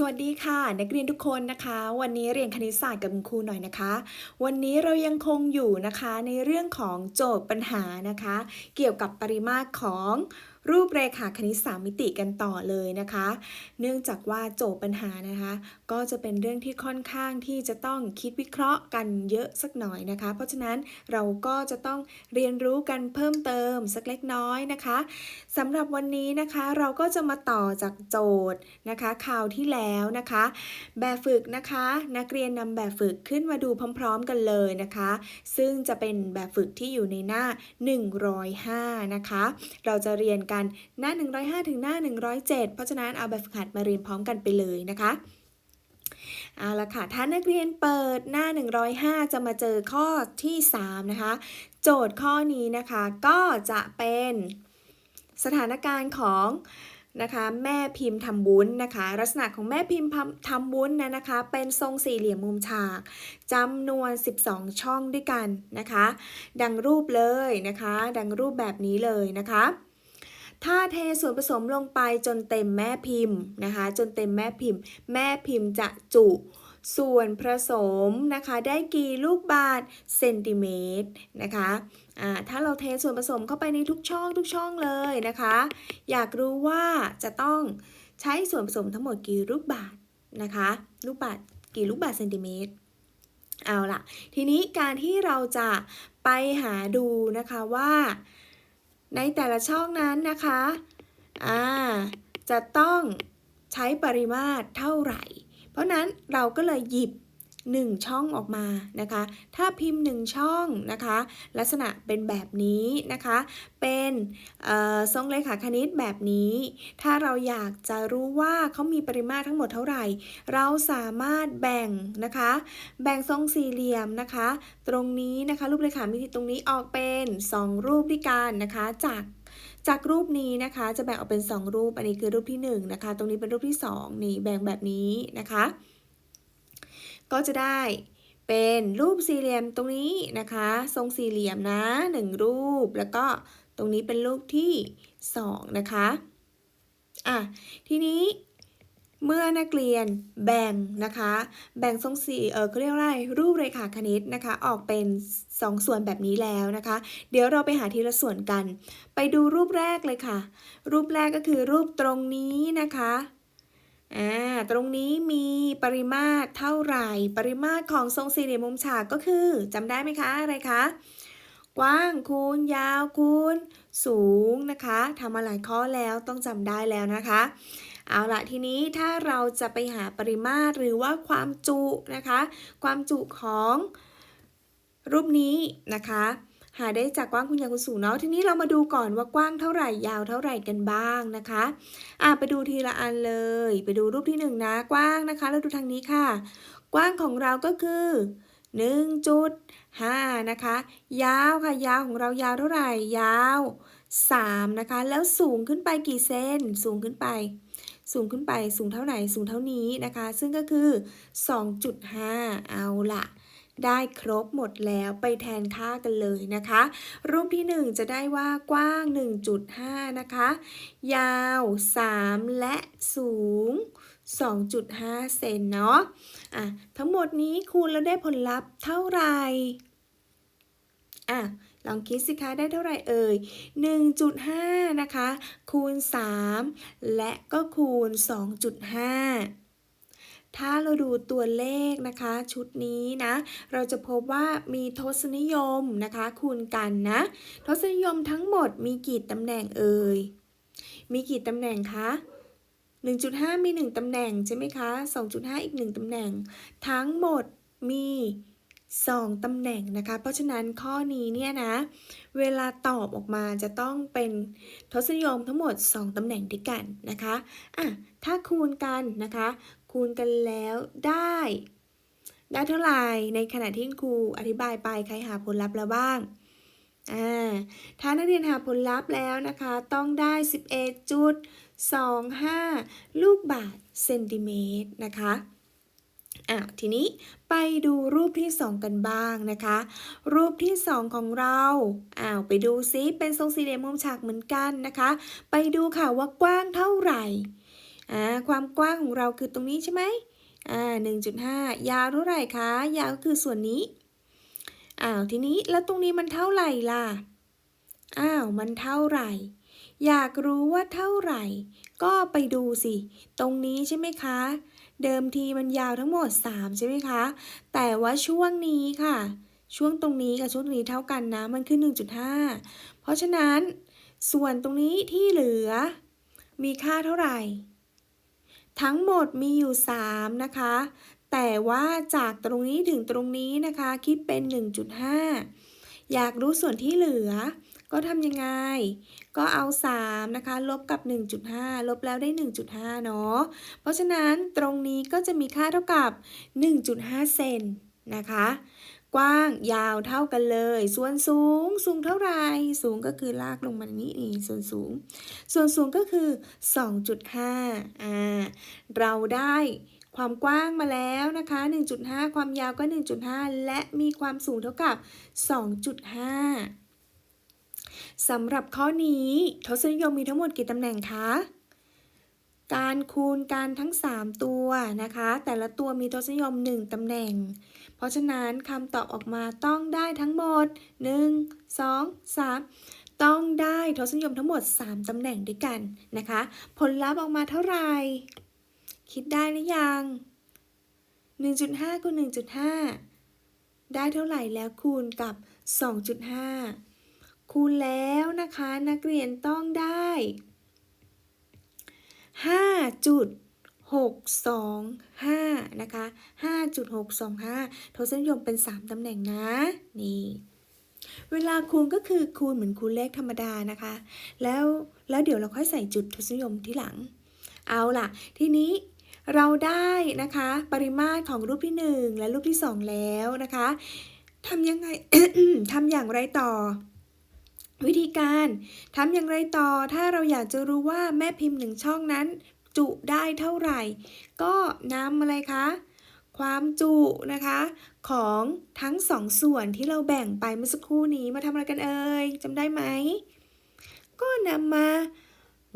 สวัสดีค่ะ นักเรียนทุกคนนะคะ วันนี้เรียนคณิตศาสตร์กับคุณครูหน่อยนะคะ วันนี้เรายังคงอยู่นะคะในเรื่องของโจทย์ปัญหานะคะ เกี่ยวกับปริมาตรของรูปเรขาคณิตสามมิติกันต่อเลยนะคะ เนื่องจากว่าโจทย์ปัญหานะคะ ก็จะเป็นเรื่องที่ค่อนข้างที่จะต้องคิดวิเคราะห์กันเยอะสักหน่อยนะคะ เพราะฉะนั้นเราก็จะต้องเรียนรู้กันเพิ่มเติมสักเล็กน้อยนะคะสำหรับวันนี้นะคะเราก็จะมาต่อจากโจทย์นะคะคราวที่แล้วนะคะ แบบฝึกนะคะ นักเรียนนำแบบฝึกขึ้นมาดูพร้อม ๆ กันเลยนะคะ ซึ่งจะเป็นแบบฝึกที่อยู่ในหน้า 105 นะคะ เราจะเรียนกันหน้า 105 ถึงหน้า 107 เพราะฉะนั้นเอาแบบฝึกหัดมาเรียนพร้อมกันไปเลยนะคะเอาละค่ะ ถ้านักเรียนเปิดหน้า 105 จะมาเจอข้อที่ 3 นะคะ โจทย์ข้อนี้นะคะก็จะเป็นสถานการณ์ของนะคะแม่พิมพ์ทำวุ้นะคะ ลักษณะของแม่พิมพ์ทำวุ้นนะนะคะ เป็นทรงสี่เหลี่ยมมุมฉากจำนวน 12 ช่องด้วยกันนะคะ ดังรูปเลยนะคะ ดังรูปแบบนี้เลยนะคะ ถ้าเทส่วนผสมลงไปจนเต็มแม่พิมพ์นะคะ จนเต็มแม่พิมพ์ แม่พิมพ์จะจุส่วนผสมนะคะได้กี่ลูกบาศก์เซนติเมตรนะคะอ่าถ้าเราเทส่วนผสมเข้าไปในทุกช่องทุกช่องเลยนะคะ อยากรู้ว่าจะต้องใช้ส่วนผสมทั้งหมดกี่ลูกบาศก์นะคะลูกบาศก์กี่ลูกบาศก์เซนติเมตรเอาล่ะ ทีนี้การที่เราจะไปหาดูนะคะว่า ในแต่ละช่องนั้นนะคะอ่าจะต้องใช้ปริมาตรเท่าไหร่ เพราะนั้นเราก็เลยหยิบ 1 ช่องออกมานะคะ ถ้าพิมพ์ 1 ช่องนะคะ ลักษณะเป็นแบบนี้นะคะ เป็นทรงเลขาคณิตแบบนี้ ถ้าเราอยากจะรู้ว่าเขามีปริมาตรทั้งหมดเท่าไหร่ เราสามารถแบ่งนะคะ แบ่งทรงสี่เหลี่ยมนะคะ ตรงนี้นะคะ รูปเลขามิติตรงนี้ออกเป็น 2 รูปด้วยกันนะคะ จากจากรูปนี้นะคะจะแบ่งออกเป็น 2 รูป อันนี้คือรูปที่ 1 นะคะ ตรงนี้เป็นรูปที่ 2 นี่แบ่งแบบนี้นะคะ ก็จะได้เป็นรูปสี่เหลี่ยมตรงนี้นะคะ ทรงสี่เหลี่ยมนะ1รูป แล้วก็ตรงนี้เป็นรูปที่ 2 นะคะ อะ ทีนี้เมื่อนักเรียนแบ่งนะคะ แบ่งทรงสี่เออเขาเรียกว่าอะไรรูปเรขาคณิตนะคะ ออกเป็น2ส่วนแบบนี้แล้วนะคะ เดี๋ยวเราไปหาทีละส่วนกัน ไปดูรูปแรกเลยค่ะ รูปแรกก็คือรูปตรงนี้นะคะ อ่าตรงนี้มีปริมาตรเท่าไหร่ ปริมาตรของทรงสี่เหลี่ยมมุมฉากก็คือจำได้ไหมคะอะไรคะกว้างคูณยาวคูณสูงนะคะทำมาหลายข้อแล้วต้องจำได้แล้วนะคะ เอาละทีนี้ถ้าเราจะไปหาปริมาตรหรือว่าความจุนะคะ ความจุของรูปนี้นะคะ หาได้จากกว้างคูณยาวคูณสูงเนาะทีนี้เรามาดูก่อนว่ากว้างเท่าไหร่ยาวเท่าไหร่กันบ้างนะคะอะไปดูทีละอันเลย ไปดูรูปที่หนึ่งนะกว้างนะคะแล้วดูทางนี้ค่ะ กว้างของเราก็คือ1.5นะคะ ยาวค่ะยาวของเรายาวเท่าไหร่ยาว3นะคะ แล้วสูงขึ้นไปกี่เซนสูงขึ้นไป สูงขึ้นไปสูงเท่าไหร่สูงเท่านี้นะคะ ซึ่งก็คือ 2.5 เอาละ ได้ครบหมดแล้วไปแทนค่ากันเลยนะคะ รูปที่ 1 จะได้ว่ากว้าง 1.5 นะคะ ยาว 3 และสูง 2.5 เซนเนาะอะทั้งหมดนี้คูณแล้วได้ผลลัพธ์เท่าไหร่อะลองคิดสิคะได้เท่าไหร่เอ่ย 1.5 นะคะ คูณ 3 และก็คูณ 2.5 ถ้าเราดูตัวเลขนะคะชุดนี้นะ เราจะพบว่ามีทศนิยมนะคะ คูณกันนะ ทศนิยมทั้งหมดมีกี่ตำแหน่งเอ่ย มีกี่ตำแหน่งคะ1.5 มี 1 ตำแหน่งใช่ไหมคะ 2.5 อีก 1 ตำแหน่ง ทั้งหมดมี 2 ตำแหน่งนะคะ เพราะฉะนั้นข้อนี้เนี่ยนะ เวลาตอบออกมาจะต้องเป็นทศนิยมทั้งหมด 2 ตำแหน่งด้วยกันนะคะ อะ ถ้าคูณกันนะคะ คูณกันแล้วได้ ได้เท่าไหร่ในขณะที่ครูอธิบายไปใครหาผลลัพธ์แล้วบ้างอ่าถ้านักเรียนหาผลลัพธ์แล้วนะคะ ต้องได้ 11จุด25 ลูกบาศก์เซนติเมตรนะคะอะทีนี้ไปดูรูปที่ 2 กันบ้างนะคะ รูปที่ 2 ของเราอ้าวไปดูซิเป็นทรงสี่เหลี่ยมมุมฉากเหมือนกันนะคะ ไปดูค่ะว่ากว้างเท่าไหร่ อ่าความกว้างของเราคือตรงนี้ใช่ไหมอ่า1.5ยาวเท่าไหร่คะ ยาวก็คือส่วนนี้ อ้าวทีนี้แล้วตรงนี้มันเท่าไหร่ล่ะ อ้าวมันเท่าไหร่ อยากรู้ว่าเท่าไหร่ ก็ไปดูสิ ตรงนี้ใช่ไหมคะ เดิมทีมันยาวทั้งหมด 3 ใช่ไหมคะ แต่ว่าช่วงนี้ค่ะ ช่วงตรงนี้กับช่วงตรงนี้เท่ากันนะ มันคือ 1.5 เพราะฉะนั้น ส่วนตรงนี้ที่เหลือ มีค่าเท่าไหร่ ทั้งหมดมีอยู่ 3 นะคะ แต่ว่าจากตรงนี้ถึงตรงนี้นะคะ คิดเป็น 1.5 อยากรู้ส่วนที่เหลือ ก็ทำยังไง ก็เอา 3 นะคะ ลบกับ 1.5 ลบแล้วได้ 1.5 เนาะ เพราะฉะนั้นตรงนี้ก็จะมีค่าเท่ากับ 1.5 เซนนะคะ กว้างยาวเท่ากันเลย ส่วนสูงสูงเท่าไรสูงก็คือลากลงมานี้นี่ส่วนสูง ส่วนสูงก็คือ 2.5 อ่า เราได้ความกว้างมาแล้วนะคะ 1.5 ความยาวก็ 1.5 และมีความสูงเท่ากับ 2.5 สำหรับข้อนี้ทศนิยมมีทั้งหมดกี่ตำแหน่งคะ การคูณการทั้ง 3 ตัวนะคะ แต่ละตัวมีทศนิยม 1 ตำแหน่ง เพราะฉะนั้นคำตอบออกมาต้องได้ทั้งหมด 1 2 3 ต้องได้ทศนิยมทั้งหมด 3 ตำแหน่งด้วยกันนะคะ ผลลัพธ์ออกมาเท่าไหร่ คิดได้หรือยัง 1.5คูณ1.5 ได้เท่าไหร่แล้วคูณกับ 2.5 คูณแล้วนะคะนักเรียนต้องได้ 5.625 นะคะ 5.625 ทศนิยมเป็น 3 ตำแหน่งนะ นี่เวลาคูณก็คือคูณเหมือนคูณเลขธรรมดานะคะ แล้วแล้วเดี๋ยวเราค่อยใส่จุดทศนิยมที่หลัง เอาล่ะ ทีนี้ เราได้นะคะปริมาตรของรูปที่ 1 และรูปที่ 2 แล้วนะคะทำยังไงทำอย่างไรต่อ วิธีการทำอย่างไรต่อถ้าเราอยากจะรู้ว่าแม่พิมพ์หนึ่งช่องนั้น จุได้เท่าไหร่ ก็นำอะไรคะความจุนะคะของทั้งสองส่วนที่เราแบ่งไปเมื่อสักครู่นี้มาทำอะไรกันเอ่ยจำได้ไหม ก็นำมา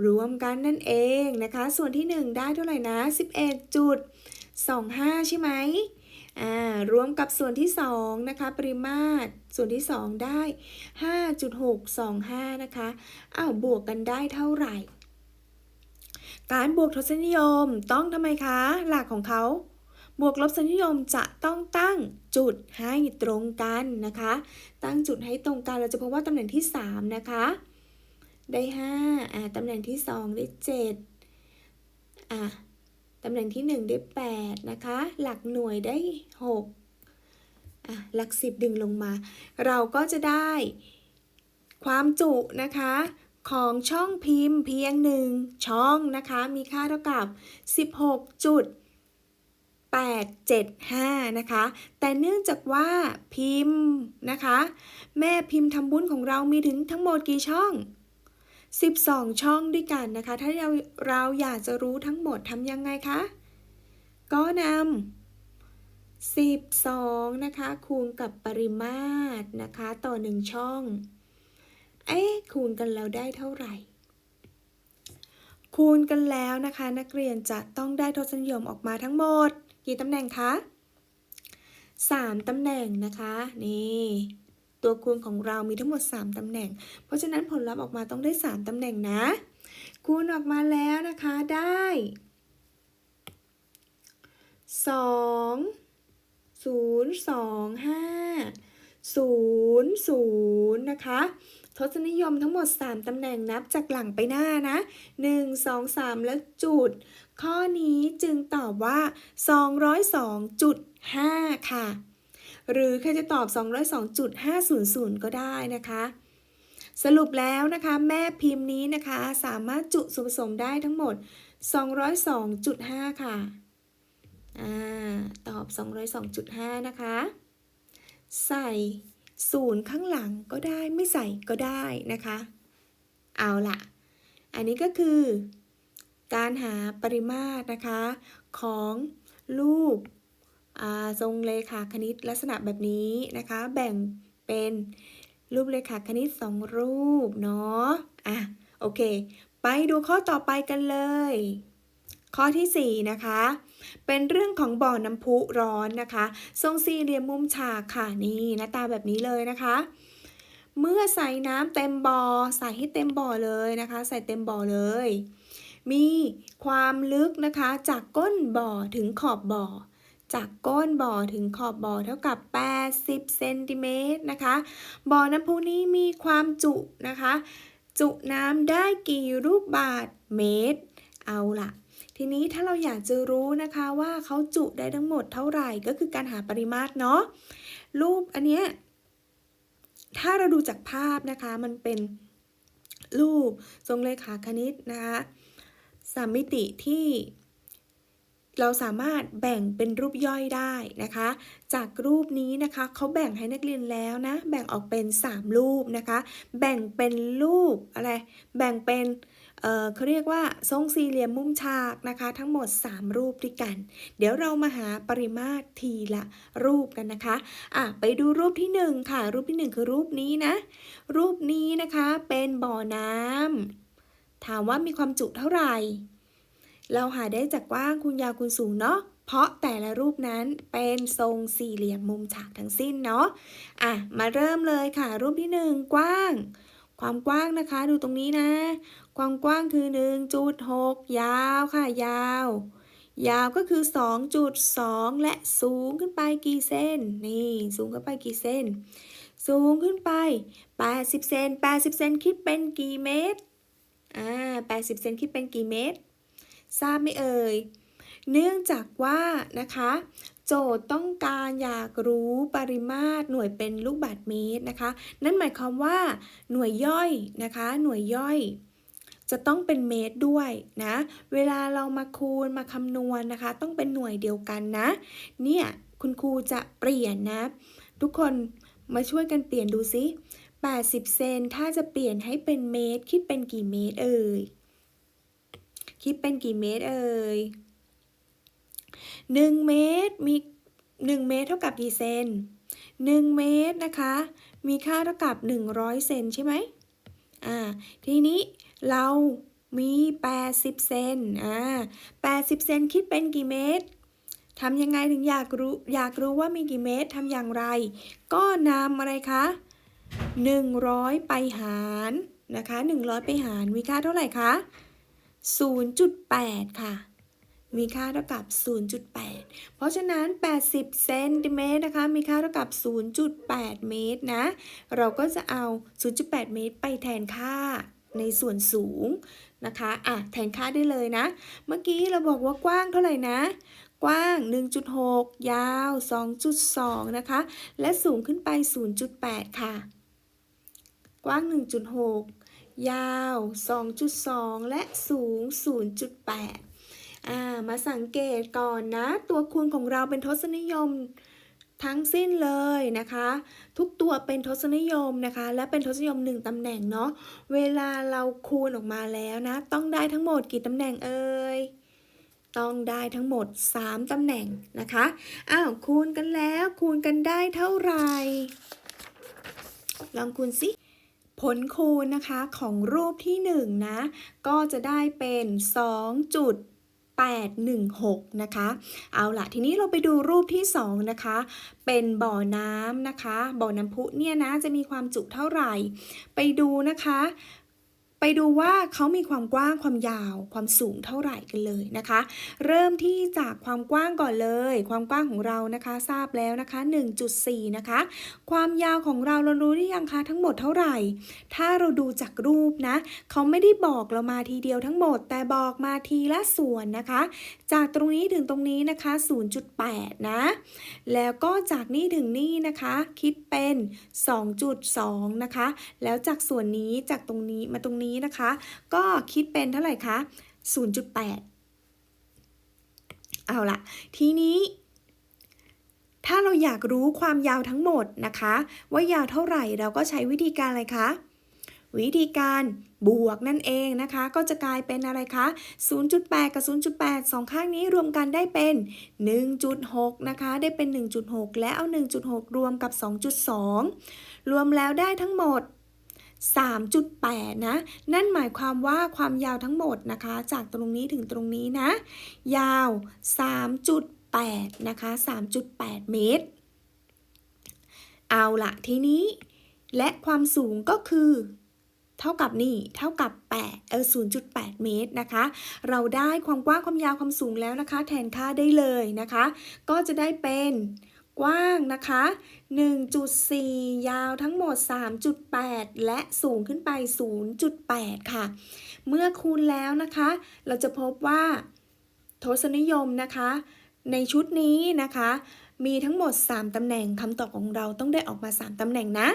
รวมกันนั่นเองนะคะ ส่วนที่ 1 ได้เท่าไหร่นะ 11.25 ใช่ไหมอ่ารวมกับส่วนที่ 2 นะคะ ปริมาตร ส่วนที่ 2 ได้ 5.625 นะคะอ้าวบวกกันได้เท่าไหร่ การบวกทศนิยมต้องทำไมคะ หลักของเขาบวกลบทศนิยมจะต้องตั้งจุดให้ตรงกันนะคะ ตั้งจุดให้ตรงกันเราจะพบว่าตำแหน่งที่ 3 นะคะ ได้5อ่าตำแหน่งที่ 2 ได้ 7อ่าตำแหน่งที่ 1 ได้ 8 นะคะ หลักหน่วยได้6อะหลัก 10 ดึงลงมา เราก็จะได้ความจุนะคะ ของช่องพิมพ์เพียงหนึ่งช่องนะคะ มีค่าเท่ากับ 16จุด875 นะคะ แต่เนื่องจากว่าพิมพ์นะคะ แม่พิมพ์ทำบุญของเรามีถึงทั้งหมดกี่ช่อง 12 ช่องด้วยกันนะคะ ถ้าเราเราอยากจะรู้ทั้งหมดทำยังไงคะ ก็นำ12 นะคะ คูณกับปริมาตรนะคะ ต่อ 1 ช่อง เอ๊ะคูณกันแล้วได้เท่าไหร่ คูณกันแล้วนะคะ นักเรียนจะต้องได้ทศนิยมออกมาทั้งหมด กี่ตำแหน่งคะ 3 ตำแหน่งนะคะ นี่ ตัวคูณของเรามีทั้งหมด 3 ตำแหน่ง เพราะฉะนั้นผลลัพธ์ออกมาต้องได้ 3 ตำแหน่งนะ คูณออกมาแล้วนะคะได้ 2 0 2 5 0 0 นะคะ ทศนิยมทั้งหมด 3 ตำแหน่งนับจากหลังไปหน้านะ 1 2 3 แล้วจุด ข้อนี้จึงตอบว่า 202.5 ค่ะ หรือใครจะตอบ 202.500 ก็ได้นะคะ สรุปแล้วนะคะแม่พิมพ์นี้นะคะสามารถจุส่วนผสมได้ทั้งหมด 202.5 ค่ะอ่าตอบ 202.5 นะคะ ใส่ศูนย์ข้างหลังก็ได้ไม่ใส่ก็ได้นะคะ เอาละอันนี้ก็คือ การหาปริมาตรนะคะของรูป ทรงเลขาคณิตลักษณะแบบนี้นะคะ แบ่งเป็นรูปเลขาคณิต 2 รูปเนาะอะโอเค ไปดูข้อต่อไปกันเลย ข้อที่ 4 นะคะ เป็นเรื่องของบ่อน้ำพุร้อนนะคะ ทรงสี่เหลี่ยมมุมฉากค่ะนี่หน้าตาแบบนี้เลยนะคะ เมื่อใส่น้ำเต็มบ่อใส่ให้เต็มบ่อเลยนะคะ ใส่เต็มบ่อเลยมีความลึกนะคะจากก้นบ่อถึงขอบบ่อ จากก้นบ่อถึงขอบบ่อเท่ากับ 80 เซนติเมตรนะคะ บ่อน้ำพุนี้มีความจุนะคะ จุน้ำได้กี่ลูกบาทเมตร เอาละทีนี้ถ้าเราอยากจะรู้นะคะว่าเขาจุได้ทั้งหมดเท่าไหร่ก็คือการหาปริมาตรเนาะ รูปอันเนี้ยถ้าเราดูจากภาพนะคะมันเป็นรูปทรงเลขาคณิตนะคะสามมิติที่ เราสามารถแบ่งเป็นรูปย่อยได้นะคะ จากรูปนี้นะคะเขาแบ่งให้นักเรียนแล้วนะ แบ่งออกเป็น 3 รูปนะคะ แบ่งเป็นรูปอะไร แบ่งเป็นเเขาเรียกว่าทรงสี่เหลี่ยมมุมฉากนะคะ ทั้งหมด 3 รูปด้วยกัน เดี๋ยวเรามาหาปริมาตรทีละรูปกันนะคะอะไปดูรูปที่ 1 ค่ะ รูปที่ 1 คือรูปนี้นะ รูปนี้นะคะเป็นบ่อน้ำถามว่ามีความจุเท่าไหร่ เราหาได้จากกว้างคูณยาวคูณสูงเนาะเพราะแต่ละรูปนั้นเป็นทรงสี่เหลี่ยมมุมฉากทั้งสิ้นเนาะอะมาเริ่มเลยค่ะ รูปที่หนึ่งกว้าง ความกว้างนะคะดูตรงนี้นะ ความกว้างคือ 1.6 ยาวค่ะยาว ยาวก็คือ 2.2 และสูงขึ้นไปกี่เส้น นี่ สูงขึ้นไปกี่เส้น สูงขึ้นไป 80 เซน80 เซนคิดเป็นกี่เมตรอ่า80 เซนคิดเป็นกี่เมตร ทราบไหมเอ่ย เนื่องจากว่านะคะ โจทย์ต้องการอยากรู้ปริมาตรหน่วยเป็นลูกบาศก์เมตรนะคะ นั่นหมายความว่าหน่วยย่อยนะคะ หน่วยย่อยจะต้องเป็นเมตรด้วยนะ เวลาเรามาคูณมาคำนวณนะคะ ต้องเป็นหน่วยเดียวกันนะ เนี่ยคุณครูจะเปลี่ยนนะ ทุกคนมาช่วยกันเปลี่ยนดูซิ 80 เซนถ้าจะเปลี่ยนให้เป็นเมตร คิดเป็นกี่เมตรเอ่ย คิดเป็นกี่เมตรเอ่ยหนึ่งเมตรมีหนึ่งเมตรเท่ากับกี่เซนหนึ่งเมตรนะคะ มีค่าเท่ากับ 100 เซนใช่ไหมอ่า ทีนี้เรามี 80 เซนอ่า80 เซนคิดเป็นกี่เมตรทำยังไงถึงอยากรู้อยากรู้ว่ามีกี่เมตรทำอย่างไร ก็นำอะไรคะ 100 ไปหารนะคะ 100 ไปหารมีค่าเท่าไหร่คะ 0.8 ค่ะ มีค่าเท่ากับ 0.8 เพราะฉะนั้น 80 เซนติเมตรนะคะ มีค่าเท่ากับ 0.8 เมตรนะ เราก็จะเอา 0.8 เมตรไปแทนค่าในส่วนสูงนะคะ อะ แทนค่าได้เลยนะ เมื่อกี้เราบอกว่ากว้างเท่าไหร่นะ กว้าง 1.6 ยาว 2.2 นะคะ และสูงขึ้นไป 0.8 ค่ะ กว้าง 1.6 ยาว 2.2 และสูง 0.8อ่ามาสังเกตก่อนนะ ตัวคูณของเราเป็นทศนิยมทั้งสิ้นเลยนะคะ ทุกตัวเป็นทศนิยมนะคะ และเป็นทศนิยม 1ตำแหน่งเนาะเวลาเราคูณออกมาแล้วนะ ต้องได้ทั้งหมดกี่ตำแหน่งเอ่ยต้องได้ทั้งหมด 3ตำแหน่งนะคะอ้าวคูณกันแล้วคูณกันได้เท่าไหร่ลองคูณสิ ผลคูณนะคะของรูปที่1นะก็จะได้เป็น 2.816 นะคะ เอาละทีนี้เราไปดูรูปที่ 2 นะคะ เป็นบ่อน้ำนะคะ บ่อน้ำพุเนี่ยนะจะมีความจุเท่าไหร่ ไปดูนะคะ ไปดูว่าเขามีความกว้างความยาวความสูงเท่าไหร่กันเลยนะคะ เริ่มที่จากความกว้างก่อนเลย ความกว้างของเรานะคะทราบแล้วนะคะ 1.4 นะคะ ความยาวของเราเรารู้หรือยังคะทั้งหมดเท่าไหร่ ถ้าเราดูจากรูปนะเขาไม่ได้บอกเรามาทีเดียวทั้งหมด แต่บอกมาทีละส่วนนะคะ จากตรงนี้ถึงตรงนี้นะคะ 0.8 นะ แล้วก็จากนี่ถึงนี่นะคะ คิดเป็น 2.2 นะคะ แล้วจากส่วนนี้จากตรงนี้มาตรงนี้นะคะ ก็คิดเป็นเท่าไหร่คะ 0.8 เอาละทีนี้ ถ้าเราอยากรู้ความยาวทั้งหมดนะคะ ว่ายาวเท่าไหร่เราก็ใช้วิธีการอะไรคะวิธีการบวกนั่นเองนะคะ ก็จะกลายเป็นอะไรคะ 0.8 กับ 0.8สองข้างนี้รวมกันได้เป็น 1.6 นะคะ ได้เป็น 1.6 และเอา 1.6 รวมกับ 2.2 รวมแล้วได้ทั้งหมด 3.8 นะ นั่นหมายความว่าความยาวทั้งหมดนะคะ จากตรงนี้ถึงตรงนี้นะ ยาว 3.8 นะคะ 3.8 เมตร เอาละทีนี้ และความสูงก็คือ เท่ากับนี่ เท่ากับ8เออ0.8 เมตรนะคะ เราได้ความกว้างความยาวความสูงแล้วนะคะ แทนค่าได้เลยนะคะ ก็จะได้เป็น กว้างนะคะ 1.4 ยาวทั้งหมด 3.8 และสูงขึ้นไป 0.8 ค่ะ เมื่อคูณแล้วนะคะ เราจะพบว่าทศนิยมนะคะ ในชุดนี้นะคะ มีทั้งหมด 3ตำแหน่งคำตอบของเราต้องได้ออกมา 3ตำแหน่งนะ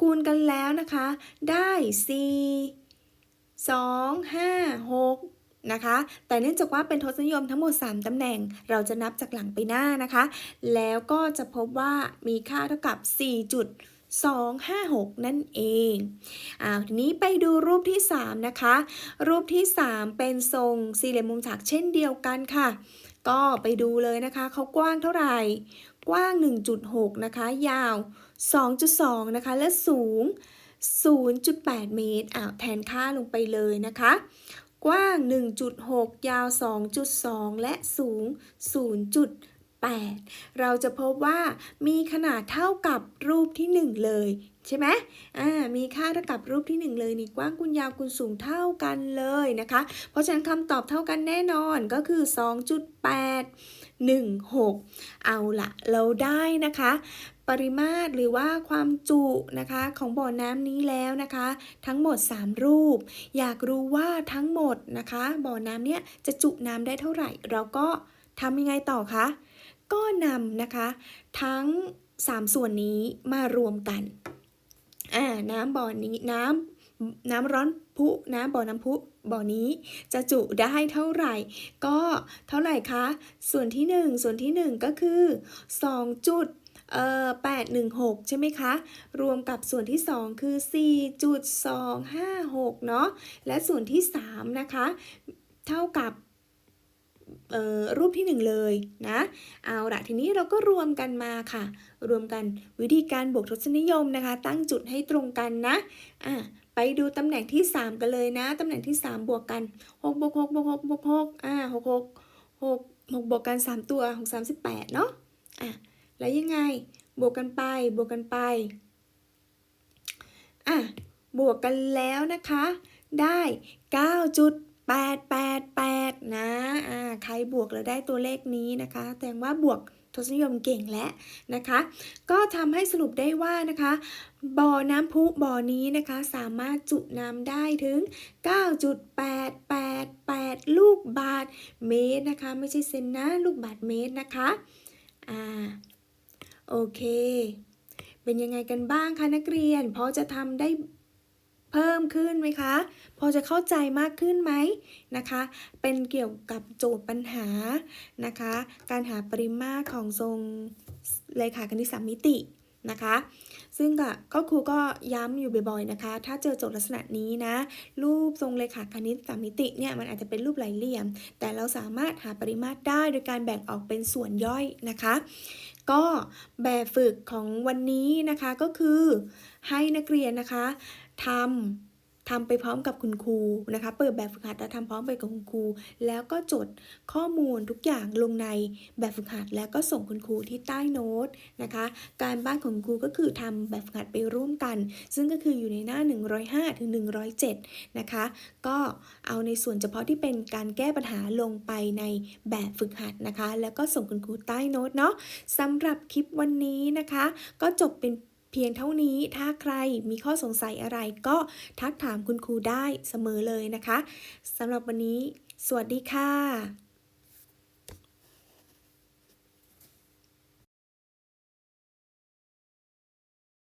คูณกันแล้วนะคะ ได้ 4 2 5 6 นะคะ แต่เนื่องจากว่าเป็นทศนิยมทั้งหมด 3 ตำแหน่ง เราจะนับจากหลังไปหน้านะคะ แล้วก็จะพบว่ามีค่าเท่ากับ4.256 นั่นเองอ่าทีนี้ไปดูรูปที่ 3 นะคะ รูปที่ 3 เป็นทรงสี่เหลี่ยมมุมฉากเช่นเดียวกันค่ะ ก็ไปดูเลยนะคะ เขากว้างเท่าไหร่ กว้าง 1.6 นะคะ ยาว 2.2 นะคะ และสูง 0.8 เมตรอ่าแทนค่าลงไปเลยนะคะ กว้าง 1.6 ยาว 2.2 และสูง 0.8 เราจะพบว่ามีขนาดเท่ากับรูปที่ 1 เลยใช่ไหมอ่า มีค่าเท่ากับรูปที่ 1 เลยนี่กว้างคูณยาวคูณสูงเท่ากันเลยนะคะ เพราะฉะนั้นคำตอบเท่ากันแน่นอนก็คือ 2.8 16 เอาละเราได้นะคะ ปริมาตรหรือว่าความจุนะคะของบ่อน้ำนี้แล้วนะคะ ทั้งหมด 3 รูป อยากรู้ว่าทั้งหมดนะคะบ่อน้ำเนี่ยจะจุน้ำได้เท่าไหร่ เราก็ทำยังไงต่อคะก็นำนะคะทั้ง 3 ส่วนนี้มารวมกันอ่าน้ำบ่อนี้น้ำน้ำร้อนพุน้ำบ่อน้ำพุบ่อนี้จะจุได้เท่าไหร่ ก็เท่าไหร่คะ ส่วนที่ 1 ส่วนที่ 1 ก็คือ 2 จุด เอ่อ816 ใช่ไหมคะ รวมกับส่วนที่ 2 คือ 4.256 เนาะ และส่วนที่ 3 นะคะ เท่ากับเอ่อรูปที่ 1 เลยนะ เอาละทีนี้เราก็รวมกันมาค่ะ รวมกันวิธีการบวกทศนิยมนะคะ ตั้งจุดให้ตรงกันนะอะไปดูตำแหน่งที่ 3 กันเลยนะ ตำแหน่งที่ 3 บวกกัน6บวก6บวก6บวก6อ่า6 6 6 6บวกกัน 3 ตัว6 38 เนาะอะ แล้วยังไง บวกกันไป บวกกันไป อะ บวกกันแล้วนะคะ ได้ 9.888 นะ อ่า ใครบวกแล้วได้ตัวเลขนี้นะคะ แสดงว่าบวกทศนิยมเก่งแล้วนะคะ ก็ทำให้สรุปได้ว่านะคะ บ่อน้ำพุบ่อนี้นะคะ สามารถจุน้ำได้ถึง 9.888 ลูกบาทเมตรนะคะ ไม่ใช่เซนนะ ลูกบาทเมตรนะคะ อ่า โอเค เป็นยังไงกันบ้างคะนักเรียน พอจะทำได้เพิ่มขึ้นไหมคะ พอจะเข้าใจมากขึ้นไหมนะคะ เป็นเกี่ยวกับโจทย์ปัญหานะคะ การหาปริมาตรของทรงเลขาคณิตสามมิตินะคะ ซึ่งก็ครูก็ย้ำอยู่บ่อยๆนะคะ ถ้าเจอโจทย์ลักษณะนี้นะ รูปทรงเลขาคณิตสามมิติเนี่ยมันอาจจะเป็นรูปหลายเหลี่ยม แต่เราสามารถหาปริมาตรได้โดยการแบ่งออกเป็นส่วนย่อยนะคะ ก็แบบฝึกของวันนี้นะคะก็คือให้นักเรียนนะคะทำ ทำไปพร้อมกับคุณครูนะคะ เปิดแบบฝึกหัดแล้วทำพร้อมไปกับคุณครู แล้วก็จดข้อมูลทุกอย่างลงในแบบฝึกหัด แล้วก็ส่งคุณครูที่ใต้โน้ตนะคะ การบ้านของครูก็คือทำแบบฝึกหัดไปร่วมกัน ซึ่งก็คืออยู่ในหน้า 105ถึง107 นะคะ ก็เอาในส่วนเฉพาะที่เป็นการแก้ปัญหาลงไปในแบบฝึกหัดนะคะ แล้วก็ส่งคุณครูใต้โน้ตเนาะสำหรับคลิปวันนี้นะคะ ก็จบเป็น เพียงเท่านี้ถ้าใครมีข้อสงสัยอะไรก็ทักถามคุณครูได้เสมอเลยนะคะสำหรับวันนี้ สวัสดีค่ะ